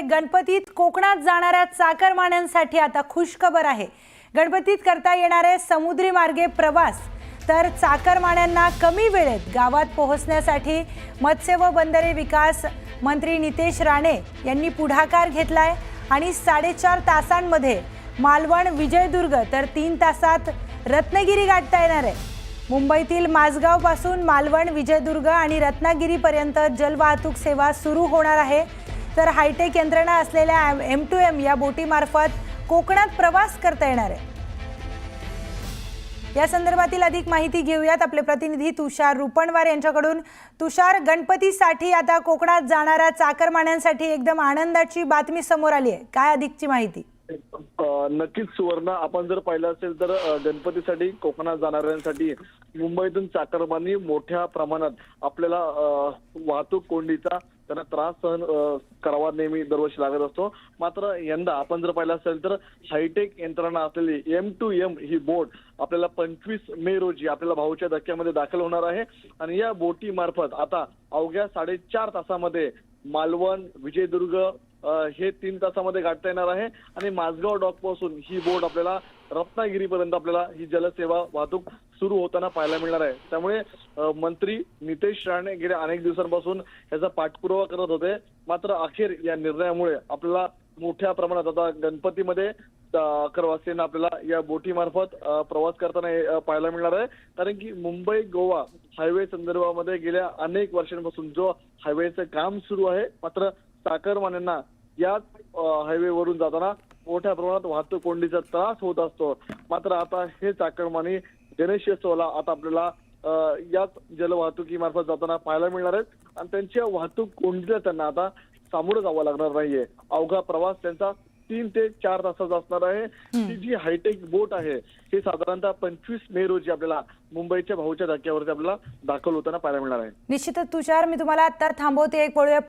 गणपतीत कोकणात जाणाऱ्या चाकरमान्यांसाठी आता खुशखबर आहे. गणपतीत करता येणारे समुद्री मार्गे प्रवास. तर चाकरमान्यांना कमी वेळेत गावात पोहोचण्यासाठी मत्स्य व बंदरे विकास मंत्री नितेश राणे यांनी पुढाकार घेतलाय आणि साडेचार तासांमध्ये मालवण विजयदुर्ग तर तीन तासात रत्नागिरी गाठता येणार आहे. मुंबईतील माझगावपासून मालवण विजयदुर्ग आणि रत्नागिरीपर्यंत जलवाहतूक सेवा सुरू होणार आहे. तर हायटेक यंत्रणा असलेल्या एम टू एम या बोटीमार्फत कोकणात प्रवास करता येणार आहे. या संदर्भातील अधिक माहिती घेऊयात. आपले प्रतिनिधी तुषार रुपणवार यांच्याकडून. तुषार गणपतीसाठी आता कोकणात जाणाऱ्या चाकरमान्यांसाठी एकदम आनंदाची बातमी समोर आली आहे. काय अधिकची माहिती? नक्कीच सुवर्ण आपण जर पाहिलं असेल तर गणपतीसाठी कोकणात जाणाऱ्यांसाठी मुंबईतून चाकरमानी मोठ्या प्रमाणात आपल्याला वाहतूक कोंडीचा त्यांना त्रास सहन करावा नेहमी दरवर्षी लागत असतो. मात्र यंदा आपण जर पाहिलं असेल तर हायटेक यंत्रणा असलेली एम टू एम ही बोट आपल्याला पंचवीस मे रोजी आपल्याला भाऊच्या धक्क्यामध्ये दाखल होणार आहे. आणि या बोटी मार्फत आता अवघ्या साडेचार तासामध्ये मालवण विजयदुर्ग हे तीन तासामध्ये गाठता येणार आहे. आणि माझगाव डॉकपासून ही बोट आपल्याला रत्नागिरीपर्यंत आपल्याला ही जलसेवा वाहतूक सुरू होताना पाहायला मिळणार आहे. त्यामुळे मंत्री नितेश राणे गेल्या अनेक दिवसांपासून याचा पाठपुरावा करत होते. मात्र अखेर या निर्णयामुळे आपल्याला मोठ्या प्रमाणात आता गणपतीमध्ये करवासींना आपल्याला या बोटीमार्फत प्रवास करताना पाहायला मिळणार आहे. कारण की मुंबई गोवा हायवे संदर्भामध्ये गेल्या अनेक वर्षांपासून जो हायवेचं काम सुरू आहे मात्र चाकरमान्यांना याच हायवेवरून जाताना मोठ्या प्रमाणात वाहतूक कोंडीचा त्रास होत असतो. मात्र आता हे चाकरमानी गणेशोत्सवाला आता आपल्याला याच जलवाहतुकीमार्फत जाताना पाहायला मिळणार आहेत. आणि त्यांच्या वाहतूक कोंडीला त्यांना आता सामोरं जावं लागणार नाहीये. अवघा प्रवास त्यांचा तीन ते चार तासाचा असणार आहे. ही जी हायटेक बोट आहे ही साधारणतः पंचवीस मे रोजी आपल्याला मुंबईच्या भाऊच्या धक्क्यावरती आपल्याला दाखल होताना पाहायला मिळणार आहे. निश्चितच तुषार मी तुम्हाला आता थांबवते. एक पळूया